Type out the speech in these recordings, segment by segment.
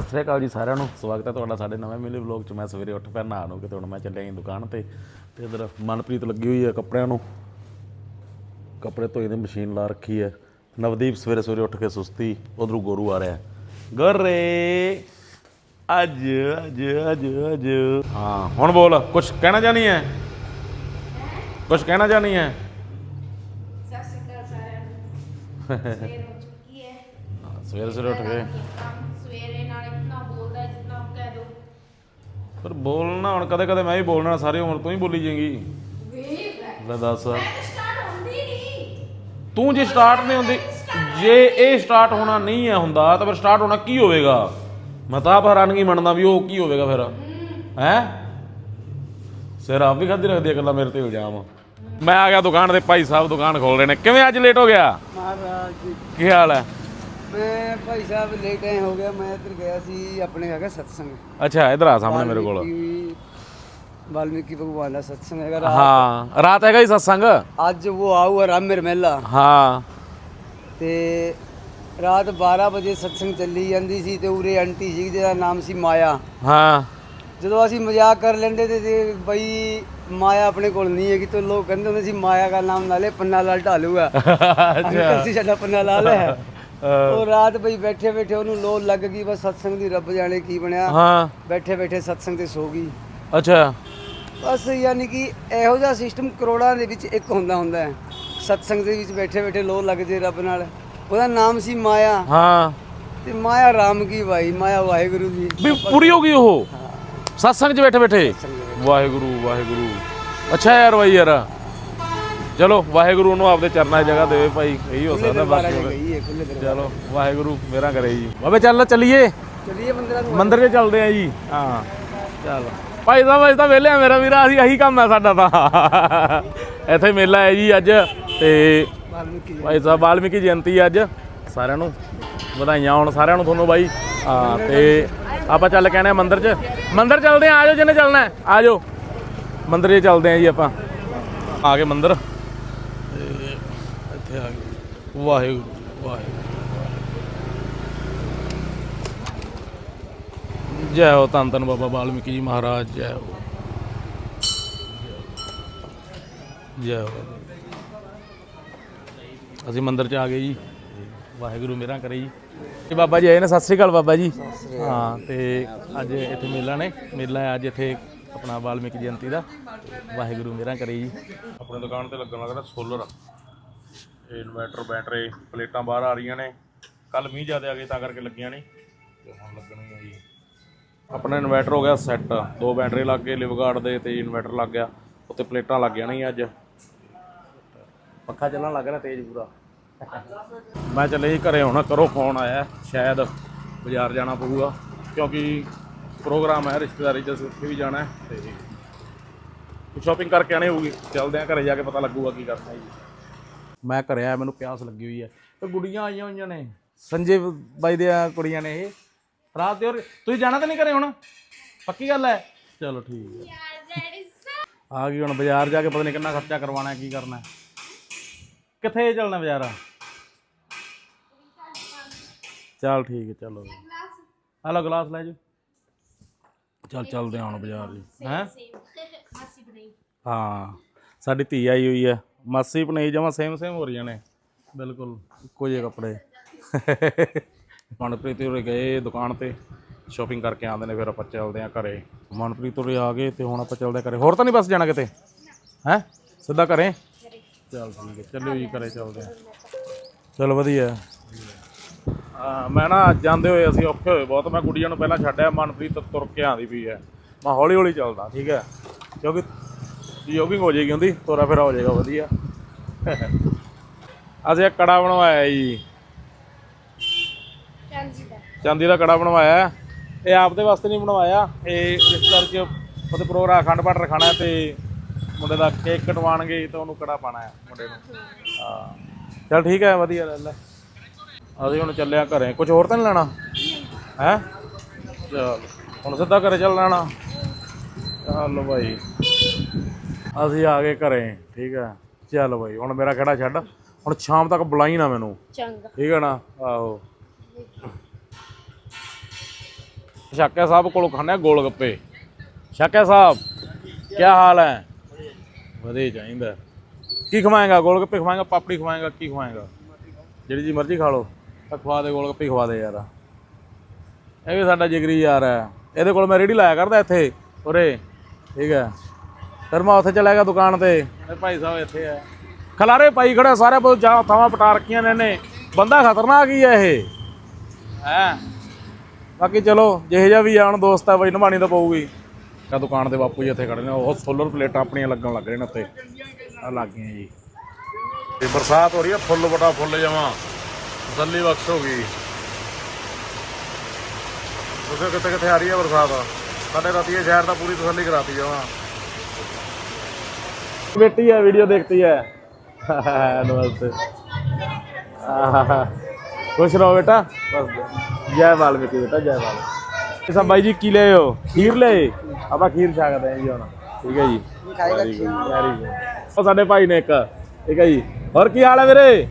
ਸਤਿ ਸ੍ਰੀ ਅਕਾਲ ਜੀ ਸਾਰਿਆਂ ਨੂੰ। ਸਵਾਗਤ ਹੈ ਤੁਹਾਡਾ ਸਾਡੇ ਨਵੇਂ ਮਿਲੀ ਵਲੌਗ 'ਚ। ਮੈਂ ਸਵੇਰੇ ਉੱਠ ਪਿਆ ਨਹਾ ਨੂੰ ਕੇ ਤੇ ਹੁਣ ਮੈਂ ਚੱਲਿਆ ਜੀ ਦੁਕਾਨ ਤੇ। ਤੇ ਇਧਰ ਮਨਪ੍ਰੀਤ ਲੱਗੀ ਹੋਈ ਹੈ ਕੱਪੜਿਆਂ ਨੂੰ। ਕੱਪੜੇ ਧੋਈ ਦੀ ਮਸ਼ੀਨ ਲਾ ਰੱਖੀ ਹੈ। ਨਵਦੀਪ ਸਵੇਰੇ ਸਵੇਰੇ ਉੱਠ ਕੇ ਸੁਸਤੀ ਉਧਰੋਂ ਗੋਰੂ ਆ ਰਿਹਾ। ਹੈ। ਗੋਰੇ ਅੱਜ ਅੱਜ ਅੱਜ ਅੱਜ। ਹਾਂ ਹੁਣ ਬੋਲ ਕੁਝ ਕਹਿਣਾ ਚਾਹਨੀ ਹੈ? ਕੁਝ ਕਹਿਣਾ ਚਾਹਨੀ ਹੈ? ਸਤਿ ਸ਼੍ਰੀ ਅਕਾਲ ਸਾਰਿਆਂ ਨੂੰ। ਸਵੇਰ ਹੋ ਚੁੱਕੀ ਹੈ। ਹਾਂ, ਸਵੇਰੇ ਸਵੇਰੇ ਉੱਠ ਕੇ। ਸਵੇਰੇ ਨਾਲ ਇਤਨਾ ਬੋਲਦਾ ਹੈ ਜਿੰਨਾ ਕਹਿ ਦੋ ਪਰ ਬੋਲਣਾ ਹੁਣ ਕਦੇ ਕਦੇ ਮੈਂ ਵੀ ਬੋਲਣਾ ਸਾਰੀ ਉਮਰ ਤੂੰ ਹੀ ਬੋਲੀ ਜਾਏਗੀ। ਲੈ ਦੱਸ। ਸਟਾਰਟ ਹੁੰਦੀ ਨਹੀਂ। ਤੂੰ ਜੇ ਸਟਾਰਟ ਨਹੀਂ ਹੁੰਦੀ ਜੇ ਇਹ ਸਟਾਰਟ ਹੋਣਾ ਨਹੀਂ ਹੈ ਹੁੰਦਾ ਤਾਂ ਫਿਰ ਸਟਾਰਟ ਹੋਣਾ ਕੀ ਹੋਵੇਗਾ? ਮੈਂ ਤਾਂ ਆਪ ਹੈਰਾਨਗੀ ਮੰਨਦਾ ਵੀ ਉਹ ਕੀ ਹੋਵੇਗਾ ਫਿਰ। ਹੈ। ਸਿਰ ਆਪ ਵੀ ਖਾਦੀ ਰੱਖਦੀ ਹੈ ਗੱਲਾਂ ਮੇਰੇ ਤੇ ਇਲਜ਼ਾਮ। ਮੈਂ ਆ ਗਿਆ ਦੁਕਾਨ ਤੇ ਭਾਈ ਸਾਹਿਬ ਦੁਕਾਨ ਖੋਲ ਰਹੇ ਨੇ। ਕਿਵੇਂ ਅੱਜ ਲੇਟ ਹੋ ਗਿਆ? ਮਹਾਰਾਜ ਜੀ। ਕੀ ਹਾਲ ਹੈ? ਮੈਂ ਭਾਈ ਸਾਹਿਬ ਲੇਟ ਐ ਹੋ ਗਿਆ ਮੈਂ ਇੱਧਰ ਗਿਆ ਸੀ ਆਪਣੇ ਹੈਗਾ ਸਤਸੰਗ। ਅੱਛਾ ਇਧਰ ਆ ਸਾਹਮਣੇ ਮੇਰੇ ਕੋਲ। ਵਾਲਮੀਕੀ- ਵਾਲਮੀਕੀ ਭਗਵਾਨ ਦਾ ਸਤਸੰਗ ਹੈਗਾ ਰਾਤ ਹਾਂ ਰਾਤ ਹੈਗਾ ਹੀ ਸਤਸੰਗ? ਅੱਜ ਉਹ ਆਊ ਰਾਮੇਰ ਮਹਿਲਾ। ਹਾਂ। ਤੇ ਰਾਤ 12 ਵਜੇ ਸਤਸੰਗ ਚੱਲੀ ਜਾਂਦੀ ਸੀ ਤੇ ਉਰੇ ਆਂਟੀ ਸੀ ਜਿਹਦਾ ਨਾਮ ਸੀ ਮਾਇਆ। ਹਾਂ। ਜਦੋਂ ਅਸੀਂ ਮਜ਼ਾਕ ਕਰ ਲੈਂਦੇ ਤੇ ਤੇ ਬਈ ਮਾਇਆ ਆਪਣੇ ਕੋਲ ਨਹੀਂ ਹੈਗੀ ਤੇ ਲੋਕ ਕਹਿੰਦੇ ਹੁੰਦੇ ਸੀ ਮਾਇਆ ਦਾ ਨਾਮ ਨਾਲੇ ਪੰਨਾ ਲਾਲ ਢਾਲੂ ਆ ਅੰਕਲ ਸੀ ਸਾਡਾ ਪੰਨਾ ਲਾਲ ਹੈ। ਉਹ ਰਾਤ ਬਈ ਬੈਠੇ ਬੈਠੇ ਉਹਨੂੰ ਲੋਲ ਲੱਗ ਗਈ ਬਸ ਸਤਸੰਗ ਦੀ ਰੱਬ ਜਾਣੇ ਕੀ ਬਣਿਆ। ਹਾਂ। ਬੈਠੇ ਬੈਠੇ ਸਤਸੰਗ ਤੇ ਸੋ ਗਈ। ਅੱਛਾ। ਬਸ ਯਾਨੀ ਕਿ ਇਹੋ ਜਿਹਾ ਸਿਸਟਮ ਕਰੋੜਾਂ ਦੇ ਵਿੱਚ ਇੱਕ ਹੁੰਦਾ ਹੁੰਦਾ ਹੈ। ਸਤਸੰਗ ਦੇ ਵਿੱਚ ਬੈਠੇ ਬੈਠੇ ਲੋਹ ਲੱਗ ਜੇ ਰੱਬ ਨਾਲ। ਉਹਦਾ ਨਾਮ ਸੀ ਮਾਇਆ। ਹਾਂ। ਤੇ ਮਾਇਆ ਰਾਮ ਕੀ ਭਾਈ? ਮਾਇਆ ਵਾਹਿਗੁਰੂ ਜੀ। ਵੀ ਪੂਰੀ ਹੋ ਗਈ ਉਹ? ਸਤਸੰਗ 'ਚ ਬੈਠੇ ਬੈਠੇ। ਵਾਹਿਗੁਰੂ ਵਾਹਿਗੁਰੂ। ਅੱਛਾ ਯਾਰ ਬਾਈ ਯਾਰ। ਚਲੋ ਵਾਹਿਗੁਰੂ ਨੂੰ ਆਪਦੇ ਚਰਨਾਂ 'ਚ ਜਗ੍ਹਾ ਦੇਵੇ ਭਾਈ ਇਹੀ ਹੋ ਸਕਦਾ ਬਾਕੀ ਚਲੋ ਵਾਹਿਗੁਰੂ ਮੇਰਾ ਕਰੇ ਜੀ। ਬਾਬੇ ਚੱਲ ਚੱਲੀਏ। ਚਲਿਏ ਮੰਦਿਰਾਂ ਨੂੰ ਮੰਦਿਰ 'ਚ ਚੱਲਦੇ ਆ ਜੀ। ਹਾਂ ਚੱਲ। ਭਾਈ ਸਾਹਿਬ ਅੱਜ ਤਾਂ ਵਿਹਲੇ ਆ ਮੇਰਾ ਵੀਰਾ ਅਸੀਂ ਆਹੀ ਕੰਮ ਹੈ ਸਾਡਾ ਤਾਂ। ਇੱਥੇ ਮੇਲਾ ਹੈ ਜੀ ਅੱਜ ਤੇ। ਭਾਈ ਸਾਹਿਬ ਵਾਲਮੀਕੀ ਜਯੰਤੀ ਅੱਜ। ਸਾਰਿਆਂ ਨੂੰ ਵਧਾਈਆਂ ਹੋਣ ਸਾਰਿਆਂ ਨੂੰ ਤੁਹਾਨੂੰ ਬਾਈ। ਹਾਂ ਤੇ ਆਪਾਂ ਚੱਲ ਕਹਿਣੇ ਆ ਮੰਦਿਰ 'ਚ। ਮੰਦਿਰ ਚੱਲਦੇ ਆ ਆਜੋ ਜਿਹਨੇ ਚੱਲਣਾ ਆਜੋ ਮੰਦਿਰ 'ਚ ਚੱਲਦੇ ਆ ਜੀ ਆਪਾਂ। ਆ ਗਏ ਮੰਦਿਰ। ਇੱਥੇ ਆ ਗਏ ਵਾਹਿਗੁਰੂ ਵਾਹਿਗੁਰੂ ਜੈ ਹੋ ਧੰਨ ਧੰਨ ਬਾਬਾ ਵਾਲਮੀਕੀ ਜੀ ਮਹਾਰਾਜ ਜੈ ਹੋ ਜੈ ਹੋ ਅਸੀਂ ਮੰਦਿਰ ਚ ਆ ਗਏ ਜੀ ਵਾਹਿਗੁਰੂ ਮੇਰਾ ਕਰੇ ਜੀ ਤੇ ਬਾਬਾ ਜੀ ਆਏ ਨੇ ਸਤਿ ਸ੍ਰੀ ਅਕਾਲ ਬਾਬਾ ਜੀ ਹਾਂ ਤੇ ਅੱਜ ਇੱਥੇ ਮੇਲਾ ਨੇ ਮੇਲਾ ਹੈ ਅੱਜ ਇੱਥੇ ਆਪਣਾ ਵਾਲਮੀਕੀ ਜਯੰਤੀ ਦਾ ਵਾਹਿਗੁਰੂ ਮੇਰਾ ਕਰੇ ਜੀ ਆਪਣੀ ਦੁਕਾਨ ਤੇ ਲੱਗਣ ਲੱਗਾ ਸੋਲਰ ਇਨਵਰਟਰ ਬੈਟਰੀ ਪਲੇਟਾਂ ਬਾਹਰ ਆ ਰਹੀਆਂ ਨੇ। ਕੱਲ ਮੀਂਹ ਜ਼ਿਆਦਾ ਆ ਗਏ, ਤਾਂ ਕਰਕੇ ਲੱਗੀਆਂ ਨਹੀਂ ਤੇ ਹੁਣ ਲੱਗਣਗੀਆਂ ਜੀ। ਆਪਣਾ ਇਨਵਰਟਰ ਹੋ ਗਿਆ ਸੈੱਟ। ਦੋ ਬੈਟਰੀ ਲੱਗ ਗਏ, ਲਿਵਗਾਰਡ ਦੇ ਤੇ ਇਨਵਰਟਰ ਲੱਗ ਗਿਆ। ਉੱਤੇ ਪਲੇਟਾਂ ਲੱਗ ਜਾਣਗੀਆਂ ਅੱਜ। ਪੱਖਾ ਚੱਲਣ ਲੱਗ ਰਿਹਾ ਤੇਜ਼ ਪੂਰਾ। ਮੈਂ ਚੱਲੇ ਜੀ ਘਰੇ, ਹੁਣ ਕਰੋ ਫੋਨ ਆਇਆ, ਸ਼ਾਇਦ ਬਾਜ਼ਾਰ ਜਾਣਾ ਪਊਗਾ। ਕਿਉਂਕਿ ਪ੍ਰੋਗਰਾਮ ਹੈ, ਰਿਸ਼ਤੇਦਾਰੀ ਚ ਅਸੀਂ ਉੱਥੇ ਵੀ ਜਾਣਾ ਹੈ, ਤੇ ਸ਼ਾਪਿੰਗ ਕਰਕੇ ਆਣੀ ਹੋਊਗੀ। ਚੱਲਦੇ ਆ ਘਰੇ ਜਾ ਕੇ ਪਤਾ ਲੱਗੂਗਾ ਕੀ ਕਰਨਾ ਜੀ। ਮੈਂ ਘਰੇ ਆਇਆ ਮੈਨੂੰ ਪਿਆਸ ਲੱਗੀ ਹੋਈ ਹੈ। ਤੇ ਗੁੜੀਆਂ ਆਈਆਂ ਹੋਈਆਂ ਨੇ। ਸੰਜੇ ਬਾਈ ਦੇ ਕੁੜੀਆਂ ਨੇ ਇਹ। ਰਾਤ ਦੇ ਹੋਰ ਤੁਸੀਂ ਜਾਣਾ ਤਾਂ ਨਹੀਂ ਘਰੇ ਹੁਣ? ਪੱਕੀ ਗੱਲ ਹੈ? ਚਲੋ ਠੀਕ ਹੈ। ਆ ਗਈ ਹੁਣ ਬਾਜ਼ਾਰ ਜਾ ਕੇ ਪਤਾ ਨਹੀਂ ਕਿੰਨਾ ਖਰਚਾ ਕਰਵਾਉਣਾ ਹੈ ਕੀ ਕਰਨਾ ਕਿੱਥੇ ਚੱਲਣਾ ਬਾਜ਼ਾਰ? ਚੱਲ ਠੀਕ ਹੈ ਚਲੋ। ਹਲੋ ਗਲਾਸ ਲੈ ਜਾਓ। ਚੱਲ ਚੱਲਦੇ ਹਾਂ ਹੁਣ ਬਾਜ਼ਾਰ ਜੀ। ਹੈ? ਹਾਂ। ਸਾਡੀ ਧੀ ਆਈ ਹੋਈ ਹੈ। ਮਾਸੀ ਪਨੇ ਜਮਾ ਸੇਮ ਸੇਮ ਹੋ ਰਹੀਆਂ ਨੇ। ਬਿਲਕੁਲ ਇੱਕੋ ਜਿਹੇ ਕੱਪੜੇ। ਮਨਪ੍ਰੀਤ ਉਰੇ ਗਏ ਦੁਕਾਨ ਤੇ। ਸ਼ਾਪਿੰਗ ਕਰਕੇ ਆਉਂਦੇ ਨੇ, ਫਿਰ ਆਪਾਂ ਚੱਲਦੇ ਆਂ ਘਰੇ। ਮਨਪ੍ਰੀਤ ਉਰੇ ਆ ਗਏ ਤੇ ਹੁਣ ਆਪਾਂ ਚੱਲਦੇ ਆਂ ਘਰੇ। ਹੋਰ ਤਾਂ ਨਹੀਂ ਬਸ ਜਾਣਾ ਕਿਤੇ? ਹੈ? ਸਿੱਧਾ ਘਰੇ? ਚੱਲ ਠੀਕ ਹੈ, ਚੱਲਿਓ ਜੀ, ਘਰੇ ਚੱਲਦੇ ਆਂ ਚਲ ਵਧੀਆ। ਮੈਂ ਨਾ ਜਾਂਦੇ ਹੋਏ ਅਸੀਂ ਔਖੇ ਹੋਏ ਬਹੁਤ। ਮੈਂ ਕੁੜੀਆਂ ਨੂੰ ਪਹਿਲਾਂ ਛੱਡਿਆ, ਮਨਪ੍ਰੀਤ ਤੁਰ ਕੇ ਆਂਦੀ ਪਈ ਹੈ। ਮੈਂ ਹੌਲੀ ਹੌਲੀ ਚੱਲਦਾ, ਠੀਕ ਹੈ। ਕਿਉਂਕਿ ਜੋਗਿੰਗ ਹੋ ਜਾਏਗੀ ਹੁੰਦੀ ਤੋਰਾ ਫੇਰਾ ਹੋ ਜਾਏਗਾ ਵਧੀਆ। ਅਸੀਂ ਇੱਕ ਕੜਾ ਬਣਵਾਇਆ ਜੀ। ਚਾਂਦੀ ਦਾ। ਚਾਂਦੀ ਦਾ ਕੜਾ ਬਣਵਾਇਆ। ਇਹ ਆਪਦੇ ਵਾਸਤੇ ਨਹੀਂ ਬਣਵਾਇਆ ਇਹ ਰਿਸ਼ਤੇਦਾਰ ਚ ਉਹਦੇ ਪ੍ਰੋਗਰਾਮ ਅਖੰਡ ਪਾਠ ਰਖਾਣਾ ਤੇ ਮੁੰਡੇ ਦਾ ਕੇਕ ਕਟਵਾਣਗੇ ਤੇ ਉਹਨੂੰ ਕੜਾ ਪਾਣਾ ਹੈ ਮੁੰਡੇ ਨੂੰ। ਹਾਂ। ਚਲ ਠੀਕ ਹੈ ਵਧੀਆ ਲੈ ਲੈ ਅਸੀਂ ਹੁਣ ਚੱਲਿਆ ਘਰੇ। ਕੁਝ ਹੋਰ ਤਾਂ ਨਹੀਂ ਲੈਣਾ? ਹੈ? ਚਲ ਹੁਣ ਸਿੱਧਾ ਘਰੇ ਚੱਲ ਲੈਣਾ। ਚੱਲ ਭਾਈ ਅਸੀਂ ਆ ਗਏ ਘਰੇ ਠੀਕ ਹੈ ਚੱਲ ਭਾਈ ਹੁਣ ਮੇਰਾ ਖੜਾ ਛੱਡ। ਹੁਣ ਸ਼ਾਮ ਤੱਕ ਬੁਲਾਈ ਨਾ ਮੈਨੂੰ। ਚੰਗਾ। ਠੀਕ ਹੈ ਨਾ? ਆਹੋ। ਸ਼ਾਕਿਆ ਸਾਹਿਬ ਕੋਲੋਂ ਖਾਣੇ ਗੋਲ ਗੱਪੇ। ਸ਼ਾਕਿਆ ਸਾਹਿਬ ਕੀ ਹਾਲ ਹੈ? ਵਧੀਆ ਚਾਹੀਦਾ। ਕੀ ਖਵਾਏਗਾ? ਗੋਲ ਗੱਪੇ ਖਵਾਏਗਾ ਪਾਪੜੀ ਖਵਾਏਗਾ ਕੀ ਖਵਾਏਗਾ? ਜਿਹੜੀ ਜੀ ਮਰਜ਼ੀ ਖਾ ਲਓ। ਤਾਂ ਖਵਾ ਦੇ ਗੋਲ ਗੱਪੇ ਹੀ ਖਵਾ ਦੇ ਯਾਰ। ਇਹ ਵੀ ਸਾਡਾ ਜਿਗਰੀ ਯਾਰ ਹੈ। ਇਹਦੇ ਕੋਲ ਮੈਂ ਰੇੜੀ ਲਾਇਆ ਕਰਦਾ ਇੱਥੇ ਉਰੇ। ਠੀਕ ਹੈ। ਫਿਰ ਮੈਂ ਉੱਥੇ ਚਲਾ ਗਿਆ ਦੁਕਾਨ ਤੇ। ਇਹ ਭਾਈ ਸਾਹਿਬ ਇੱਥੇ ਹੈ ਖਲਾਰੇ ਪਾਈ ਖੜਾ ਸਾਰੇ ਬਹੁਤ ਜਾ ਥਾਵਾਂ ਪਟਾ ਰੱਖੀਆਂ ਨੇ ਇਹਨੇ। ਬੰਦਾ ਖਤਰਨਾਕ ਹੀ ਹੈ ਇਹ। ਹੈ? ਬਾਕੀ ਚਲੋ ਜਿਹੇ ਜਿਹਾ ਵੀ ਆ ਹੁਣ ਦੋਸਤ ਆ ਬਈ ਨਿਭਾਣੀ ਤਾਂ ਪਊਗੀ। ਆ ਦੁਕਾਨ ਤੇ ਬਾਪੂ ਜੀ ਇੱਥੇ ਖੜੇ ਨੇ ਉਹ ਸੋਲਰ ਪਲੇਟਾਂ ਆਪਣੀਆਂ ਲੱਗਣ ਲੱਗ ਰਹੇ ਨੇ ਉੱਤੇ ਆ ਲੱਗ ਗਈਆਂ ਜੀ। ਤੇ ਬਰਸਾਤ ਹੋ ਰਹੀ ਹੈ ਫੁੱਲ ਬਟਾ ਫੁੱਲ ਜਾਵਾਂ ਤਸੱਲੀ ਬਖਸ਼ ਹੋ ਗਈ। ਤੁਸੀਂ ਕਿੱਥੇ ਕਿੱਥੇ ਆ ਰਹੀ ਹੈ ਬਰਸਾਤ? ਸਾਡੇ ਰਾਤੀਏ ਸ਼ਹਿਰ ਦਾ ਪੂਰੀ ਤਸੱਲੀ ਕਰਾਤੀ ਜਾਵਾਂ बेटी है वीडियो देखती है नमस्ते आहा, खुश रहो बेटा बस जय वाल्मीकि बेटा जय वाल्मीकि सब भाई जी की ले हो खीर ले ਆਪਾਂ ਖੀਰ ਛਕਦੇ ਹਾਂ ਜੀ ਹੁਣ ਠੀਕ ਹੈ ਜੀ ਵੈਰੀ ਗੁੱਡ ਵੈਰੀ ਗੁੱਡ ਉਹ ਸਾਡੇ ਭਾਈ ਨੇ ਇੱਕ ਠੀਕ ਹੈ ਜੀ ਹੋਰ ਕੀ ਹਾਲ ਹੈ ਵੀਰੇ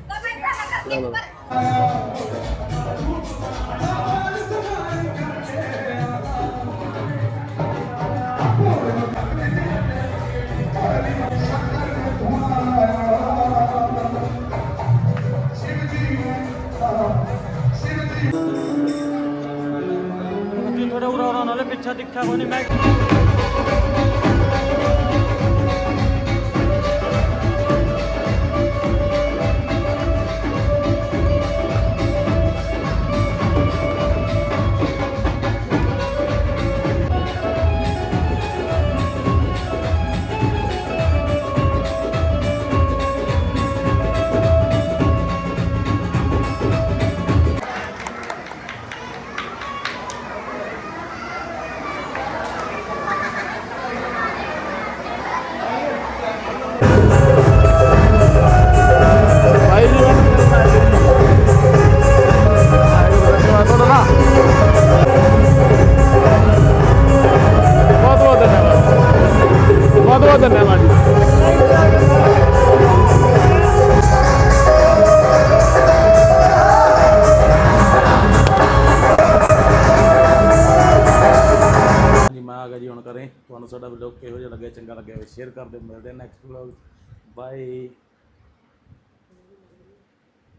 ਉਰਾ ਨਾਲੇ ਪਿੱਛਾ ਦਿਖਿਆ ਤੁਹਾਨੂੰ ਸਾਡਾ ਵਲੌਗ ਕਿਹੋ ਜਿਹਾ ਲੱਗਿਆ, ਚੰਗਾ ਲੱਗਿਆ ਸ਼ੇਅਰ ਕਰ ਦਿਓ, ਮਿਲਦੇ ਨੈਕਸਟ ਵਲੌਗ ਬਾਏ